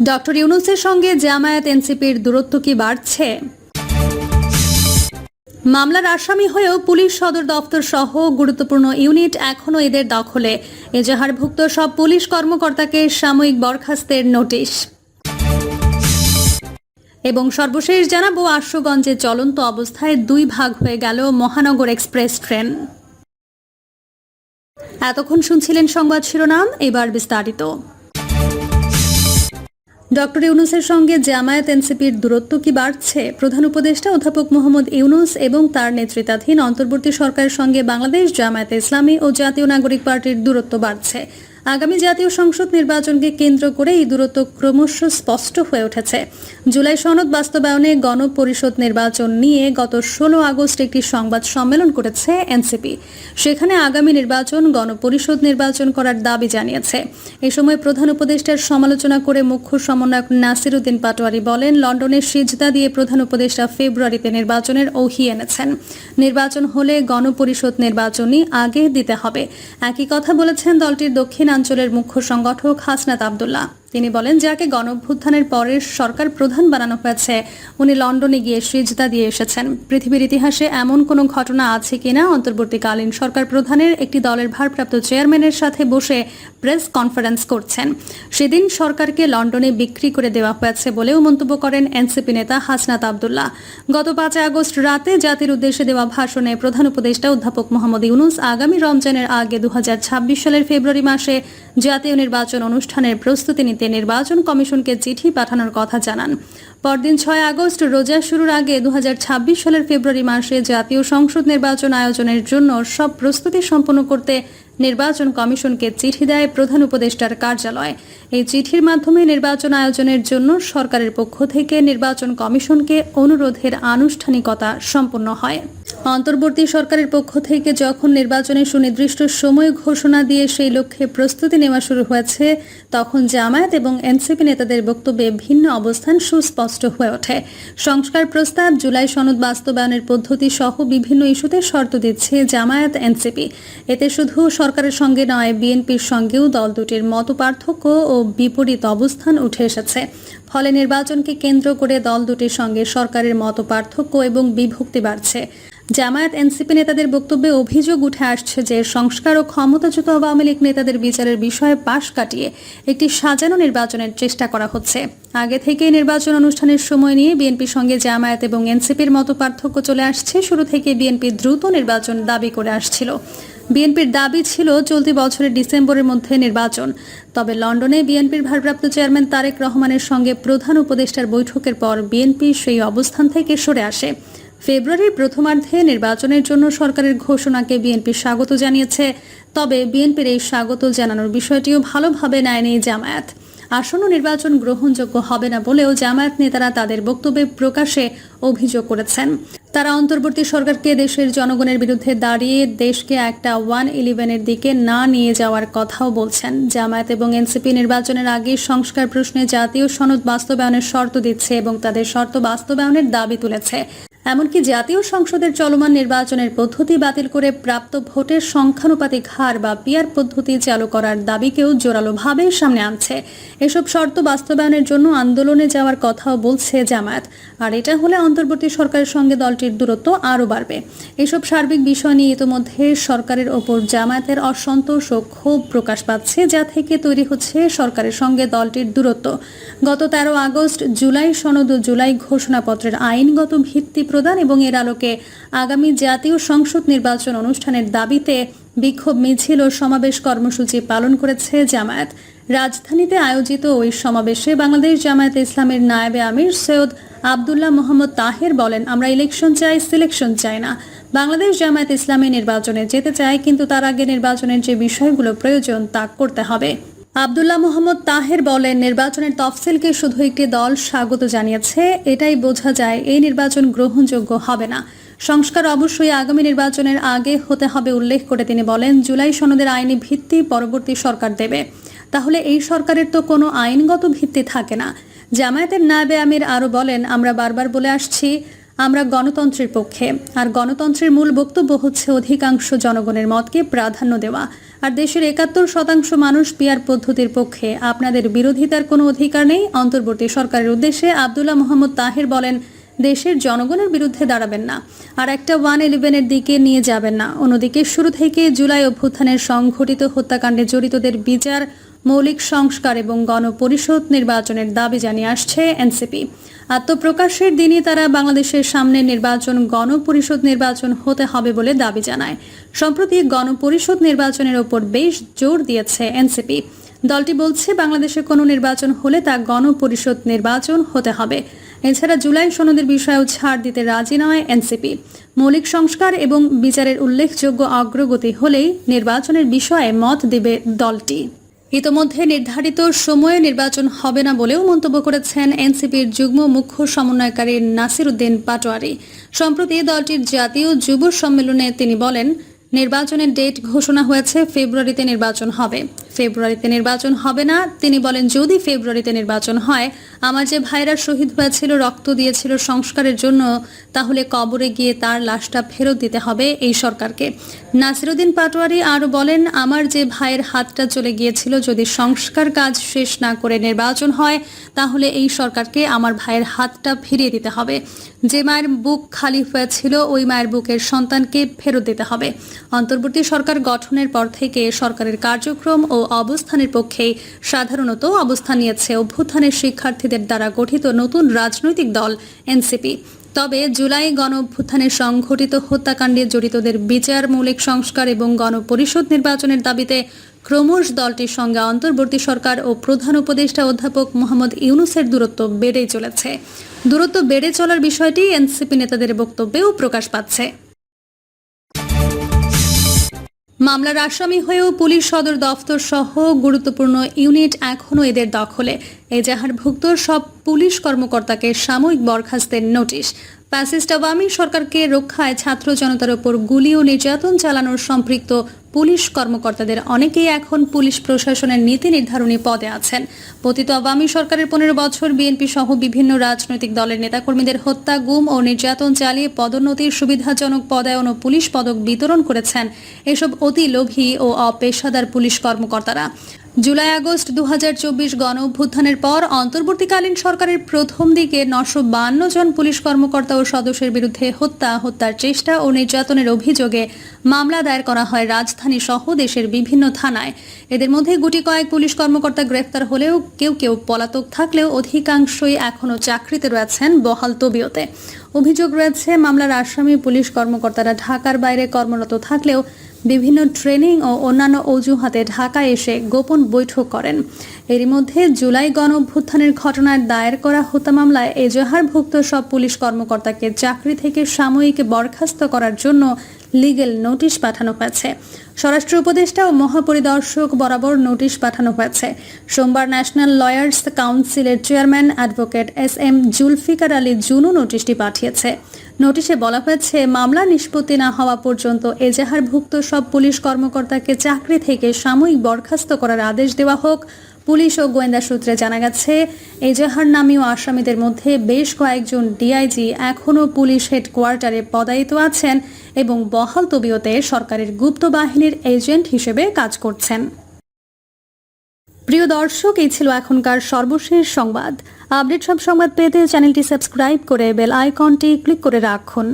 Doctor ইউনুসের সঙ্গে জামায়াত এনসিপির দূরত্ব কি বাড়ছে? মামলার আসামি হয়েও পুলিশ সদর দপ্তর সহ গুরুত্বপূর্ণ ইউনিট এখনও এদের দখলে। এজাহারভুক্ত সব পুলিশ কর্মকর্তাকে সাময়িক বরখাস্তের নোটিশ। এবং সর্বশেষ জানাব আশুগঞ্জে চলন্ত অবস্থায় দুই ভাগ হয়ে গেল মহানগর এক্সপ্রেস ট্রেন। এতক্ষণ শুনছিলেন সংবাদ শিরোনাম, এবার বিস্তারিত। ডক্টর ইউনুসের সঙ্গে জামায়াত এনসিপির দূরত্ব কি বাড়ছে? প্রধান উপদেষ্টা অধ্যাপক মোহাম্মদ ইউনুস এবং তার নেতৃত্বাধীন অন্তর্বর্তী সরকারের সঙ্গে বাংলাদেশ, জামায়াত ইসলামী ও জাতীয় নাগরিক পার্টির দূরত্ব বাড়ছে। আগামী জাতীয় সংসদ নির্বাচনকে কেন্দ্র করে এই দূরত্ব ক্রমশ স্পষ্ট হয়ে উঠেছে। জুলাই সনদ বাস্তবায়নে গণপরিষদ নির্বাচন নিয়ে গত ষোলো আগস্ট একটি সংবাদ সম্মেলন করেছে এনসিপি। সেখানে আগামী নির্বাচন গণপরিষদ নির্বাচন করার দাবি জানিয়েছে। এ সময় প্রধান উপদেষ্টার সমালোচনা করে মুখ্য সমন্বয়ক নাসির উদ্দিন পাটোয়ারি বলেন লন্ডনের সিজদা দিয়ে প্রধান উপদেষ্টা ফেব্রুয়ারিতে নির্বাচনের ওহি এনেছেন। নির্বাচন হলে গণপরিষদ নির্বাচনই আগে দিতে হবে। একই কথা বলেছেন দলটির দক্ষিণাঞ্চলের মুখ্য সংগঠক হাসনাত আবদুল্লাহ। তিনি বলেন যাকে গণভ্যুত্থানের পরের সরকার প্রধান বানানো হয়েছে। উনি লন্ডনে গিয়ে সিজদা দিয়ে এসেছেন। পৃথিবীর ইতিহাসে এমন কোনো ঘটনা আছে কিনা অন্তর্বর্তীকালীন সরকার প্রধানের একটি দলের ভারপ্রাপ্ত চেয়ারম্যানের সাথে বসে প্রেস কনফারেন্স করছেন। সেদিন সরকারকে লন্ডনে বিক্রি করে দেওয়া হয়েছে বলেও মন্তব্য করেন এনসিপি নেতা হাসনাত আবদুল্লাহ। গত পাঁচ আগস্ট রাতে জাতির উদ্দেশ্যে দেওয়া ভাষণে প্রধান উপদেষ্টা অধ্যাপক মোহাম্মদ ইউনুস আগামী রমজানের আগে দু হাজার ছাব্বিশ সালের ফেব্রুয়ারি মাসে জাতীয় নির্বাচন অনুষ্ঠানের প্রস্তুতি নিতে নির্বাচন কমিশনকে চিঠি পাঠানোর কথা জানান। পরদিন ছয় আগস্ট রোজা শুরুর আগে দু হাজার ছাব্বিশ সালের ফেব্রুয়ারি মাসে জাতীয় সংসদ নির্বাচন আয়োজনের জন্য সব প্রস্তুতি সম্পন্ন করতে নির্বাচন কমিশনকে চিঠি দেয় প্রধান উপদেষ্টার কার্যালয়। এই চিঠির মাধ্যমে নির্বাচন আয়োজনের জন্য সরকারের পক্ষ থেকে নির্বাচন কমিশনকে অনুরোধের আনুষ্ঠানিকতা সম্পন্ন হয়। অন্তর্বর্তী সরকারের পক্ষ থেকে যখন নির্বাচনের সুনির্দিষ্ট সময় ঘোষণা দিয়ে সেই লক্ষ্যে প্রস্তুতি নেওয়া শুরু হয়েছে, তখন জামায়াত এবং এনসিপি নেতাদের বক্তব্যে ভিন্ন অবস্থান সুস্পষ্ট হয়ে ওঠে। সংস্কার প্রস্তাব, জুলাই সনদ বাস্তবায়নের পদ্ধতি সহ বিভিন্ন ইস্যুতে শর্ত দিচ্ছে জামায়াত, এনসিপি। এতে শুধু সরকারের সঙ্গে নয়, বিএনপির সঙ্গেও দল দুটির মত পার্থক্য ও বিপরীত অবস্থান উঠে এসেছে। ফলে নির্বাচনকে কেন্দ্র করে দল দুটির সঙ্গে সরকারের মত পার্থক্য এবং বিভক্তি বাড়ছে। জামায়াত এনসিপি নেতাদের বক্তব্যে অভিযোগ উঠে আসছে যে সংস্কার ও ক্ষমতাচ্যুত আওয়ামী লীগ নেতাদের বিচারের বিষয়ে পাশ কাটিয়ে একটি সাজানো নির্বাচনের চেষ্টা করা হচ্ছে। আগে থেকেই নির্বাচন অনুষ্ঠানের সময় নিয়ে বিএনপির সঙ্গে জামায়াত এবং এনসিপির মতো পার্থক্য চলে আসছে। শুরু থেকে বিএনপি দ্রুত নির্বাচন দাবি করে আসছিল। বিএনপির দাবি ছিল চলতি বছরের ডিসেম্বরের মধ্যে নির্বাচন। তবে লন্ডনে বিএনপির ভারপ্রাপ্ত চেয়ারম্যান তারেক রহমানের সঙ্গে প্রধান উপদেষ্টার বৈঠকের পর বিএনপি সেই অবস্থান থেকে সরে আসে। ফেব্রুয়ারির প্রথমার্ধে নির্বাচনের জন্য সরকারের ঘোষণাকে বিএনপি স্বাগত জানিয়েছে। তবে বিএনপির এই স্বাগত জানানোর বিষয়টিও ভালোভাবে নেয়নি জামায়াত। আসন্ন নির্বাচন গ্রহণযোগ্য হবে না বলেও জামায়াত নেতারা তাদের বক্তব্যে প্রকাশে অভিযোগ করেছেন। তারা অন্তর্বর্তী সরকারকে দেশের জনগণের বিরুদ্ধে দাঁড়িয়ে দেশকে একটা ওয়ান ইলেভেনের দিকে না নিয়ে যাওয়ার কথাও বলছেন। জামায়াত এবং এনসিপি নির্বাচনের আগে সংস্কার প্রশ্নে জাতীয় সনদ বাস্তবায়নের শর্ত দিচ্ছে এবং তাদের শর্ত বাস্তবায়নের দাবি তুলেছে। এমনকি জাতীয় সংসদের চলমান নির্বাচনের পদ্ধতি বাতিল করে প্রাপ্ত ভোটের সংখ্যানুপাতিক হার বা পিয়ার পদ্ধতি চালু করার দাবিকেও জোরালোভাবে সামনে আনছে। এসব শর্ত বাস্তবায়নের জন্য আন্দোলনে যাওয়ার কথাও বলছে জামায়াত। আর এটা হলে অন্তর্বর্তী সরকারের সঙ্গে দলটির দূরত্ব আরও বাড়বে। এসব সার্বিক বিষয় নিয়ে ইতোমধ্যে সরকারের ওপর জামায়াতের অসন্তোষ ও ক্ষোভ প্রকাশ পাচ্ছে, যা থেকে তৈরি হচ্ছে সরকারের সঙ্গে দলটির দূরত্ব। গত তেরো আগস্ট জুলাই সনদ ও জুলাই ঘোষণাপত্রের আইনগত ভিত্তি প্রদান এবং এর আলোকে আগামী জাতীয় সংসদ নির্বাচন অনুষ্ঠানের দাবিতে বিক্ষোভ মিছিল ও সমাবেশ কর্মসূচি পালন করেছে জামায়াত। রাজধানীতে আয়োজিত ওই সমাবেশে বাংলাদেশ জামায়াত ইসলামের নায়েবে আমির সৈয়দ আবদুল্লাহ মোহাম্মদ তাহের বলেন, আমরা ইলেকশন চাই, সিলেকশন চাই না। বাংলাদেশ জামায়াত ইসলামী নির্বাচনে যেতে চায় কিন্তু তার আগে নির্বাচনের যে বিষয়গুলো প্রয়োজন তা করতে হবে। আবদুল্লাহ মোহাম্মদ তাহের বলেন, নির্বাচনের তফসিলকে শুধু একটি দল স্বাগত জানিয়েছে, এটাই বোঝা যায় এই নির্বাচন গ্রহণযোগ্য হবে না। সংস্কার অবশ্যই আগামী নির্বাচনের আগে হতে হবে উল্লেখ করে তিনি বলেন, জুলাই সনদের আইনি ভিত্তি পরবর্তী সরকার দেবে। তাহলে এই সরকারের তো কোনো আইনগত ভিত্তি থাকে না। জামায়াতের নায়েবে আমির আরও বলেন, আমরা বারবার বলে আসছি, আমরা গণতন্ত্রের পক্ষে। আর গণতন্ত্রের মূল বক্তব্য হচ্ছে অধিকাংশ জনগণের মতকে প্রাধান্য দেওয়া। আর দেশের একাত্তর শতাংশ মানুষ পিয়ার পদ্ধতির পক্ষে। আপনাদের বিরোধিতার কোনো অধিকার নেই? অন্তর্বর্তী সরকারের উদ্দেশ্যে আবদুল্লাহ মোহাম্মদ তাহের বলেন, দেশের জনগণের বিরুদ্ধে দাঁড়াবেন না। আর একটা ওয়ান ইলেভেনের দিকে নিয়ে যাবেন না। অন্যদিকে, শুরু থেকে জুলাই অভ্যুত্থানের সংঘটিত হত্যাকাণ্ডে জড়িতদের বিচার মৌলিক সংস্কার এবং গণপরিষদ নির্বাচনের দাবি জানিয়ে আসছে এনসিপি। আত্মপ্রকাশের দিনই তারা বাংলাদেশের সামনে নির্বাচন, গণপরিষদ নির্বাচন হতে হবে বলে দাবি জানায়। সম্প্রতি গণপরিষদ নির্বাচনের ওপর বেশ জোর দিয়েছে এনসিপি। দলটি বলছে, বাংলাদেশে কোনো নির্বাচন হলে তা গণপরিষদ নির্বাচন হতে হবে। এছাড়া জুলাই সনদের বিষয়েও ছাড় দিতে রাজি নয় এনসিপি। মৌলিক সংস্কার এবং বিচারের উল্লেখযোগ্য অগ্রগতি হলেই নির্বাচনের বিষয়ে মত দেবে দলটি। ইতোমধ্যে নির্ধারিত সময়ে নির্বাচন হবে না বলেও মন্তব্য করেছেন এনসিপির যুগ্ম মুখ্য সমন্বয়কারী নাসির উদ্দিন পাটোয়ারি। সম্প্রতি দলটির জাতীয় যুব সম্মেলনে তিনি বলেন নির্বাচনের ডেট ঘোষণা হয়েছে, ফেব্রুয়ারিতে নির্বাচন হবে। ফেব্রুয়ারিতে নির্বাচন হবে না, তিনি বলেন, যদি ফেব্রুয়ারিতে নির্বাচন হয়, আমার যে ভাইরা শহীদ হয়েছিল, রক্ত দিয়েছিল সংস্কারের জন্য, তাহলে কবরে গিয়ে তার লাশটা ফেরত দিতে হবে এই সরকারকে। নাসিরুদ্দিন পাটোয়ারি আরও বলেন, আমার যে ভাইয়ের হাতটা চলে গিয়েছিল, যদি সংস্কার কাজ শেষ না করে নির্বাচন হয়, তাহলে এই সরকারকে আমার ভাইয়ের হাতটা ফিরিয়ে দিতে হবে। যে মায়ের বুক খালি হয়েছিল, ওই মায়ের বুকের সন্তানকে ফেরত দিতে হবে। অন্তর্বর্তী সরকার গঠনের পর থেকে সরকারের কার্যক্রম ও অবস্থানের পক্ষে সাধারণত অবস্থান নিয়েছে অভ্যুত্থানের শিক্ষার্থীদের দ্বারা গঠিত নতুন রাজনৈতিক দল এনসিপি। তবে জুলাই গণ অভ্যুত্থানের সংঘটিত হত্যাকাণ্ডে জড়িতদের বিচার, মৌলিক সংস্কার এবং গণপরিষদ নির্বাচনের দাবিতে ক্রমশ দলটির সঙ্গে অন্তর্বর্তী সরকার ও প্রধান উপদেষ্টা অধ্যাপক মোহাম্মদ ইউনুসের দূরত্ব বেড়েই চলেছে। দূরত্ব বেড়ে চলার বিষয়টি এনসিপি নেতাদের বক্তব্যেও প্রকাশ পাচ্ছে। মামলার আসামি হয়েও পুলিশ সদর দফতর সহ গুরুত্বপূর্ণ ইউনিট এখনও এদের দখলে। এজাহারভুক্ত সব পুলিশ কর্মকর্তাকে সাময়িক বরখাস্তের নোটিশ। প্যাসিস্ট আওয়ামী সরকারকে রক্ষায় ছাত্র জনতার ওপর গুলি ও নির্যাতন চালানোর সম্পৃক্ত পুলিশ কর্মকর্তাদের অনেকেই এখন পুলিশ প্রশাসনের নীতি নির্ধারণী পদে আছেন। পতিত আওয়ামী সরকারের পনেরো বছর বিএনপি সহ বিভিন্ন রাজনৈতিক দলের নেতাকর্মীদের হত্যা, গুম ও নির্যাতন চালিয়ে পদোন্নতির সুবিধাজনক পদায়ন ও পুলিশ পদক বিতরণ করেছেন এসব অতি লোভী ও অপেশাদার পুলিশ কর্মকর্তারা। জুলাই আগস্ট দু গণ অভ্যুত্থানের পর অন্তর্বর্তীকালীন সরকারের প্রথম দিকে নশো জন পুলিশ কর্মকর্তা ও সদস্যের বিরুদ্ধে হত্যা, হত্যার চেষ্টা ও নির্যাতনের অভিযোগে মামলা দায়ের করা হয় রাজধানী সহ দেশের বিভিন্ন থানায়। এদের মধ্যে গুটি কয়েক পুলিশ কর্মকর্তা গ্রেফতার হলেও কেউ কেউ পলাতক থাকলেও অধিকাংশই এখনও চাকরিতে রয়েছেন বহাল তবিয়তে। অভিযোগ রয়েছে, মামলার আসামি পুলিশ কর্মকর্তারা ঢাকার বাইরে কর্মরত থাকলেও বিভিন্ন ট্রেনিং ও অন্যান্য অজুহাতে ঢাকায় এসে গোপন বৈঠক করেন। এরই মধ্যে জুলাই গণ অভ্যুত্থানের ঘটনায় দায়ের করা হত্যা মামলায় এজাহারভুক্ত সব পুলিশ কর্মকর্তাকে চাকরি থেকে সাময়িক বরখাস্ত করার জন্য লিগেল নোটিশ পাঠানো হয়েছে। স্বরাষ্ট্র উপদেষ্টা ও মহাপরিদর্শক বরাবর নোটিশ পাঠানো হয়েছে। সোমবার ন্যাশনাল লয়ার্স কাউন্সিলের chairman advocate S M Zulfiqar Ali Junu নোটিশটি পাঠিয়েছে। নোটিশে বলা হয়েছে, মামলা নিষ্পত্তি না হওয়া পর্যন্ত এজাহারভুক্ত সব পুলিশ কর্মকর্তাকে চাকরি থেকে সাময়িক বরখাস্ত করার আদেশ দেওয়া হোক পুলিশ ও গোয়েন্দা সূত্রে জানা গেছে এজাহার নামীয় আসামিদের মধ্যে বেশ কয়েকজন ডিআইজি এখনও পুলিশ হেডকোয়ার্টারে পদায়িত আছেন এবং বহাল তবিয়তে সরকারের গুপ্ত বাহিনীর এজেন্ট হিসেবে কাজ করছেন। প্রিয় দর্শক, এই ছিল এখনকার সর্বশেষ সংবাদ। আপডেট সব সংবাদ পেতে চ্যানেলটি সাবস্ক্রাইব করে বেল আইকনটি ক্লিক করে রাখুন।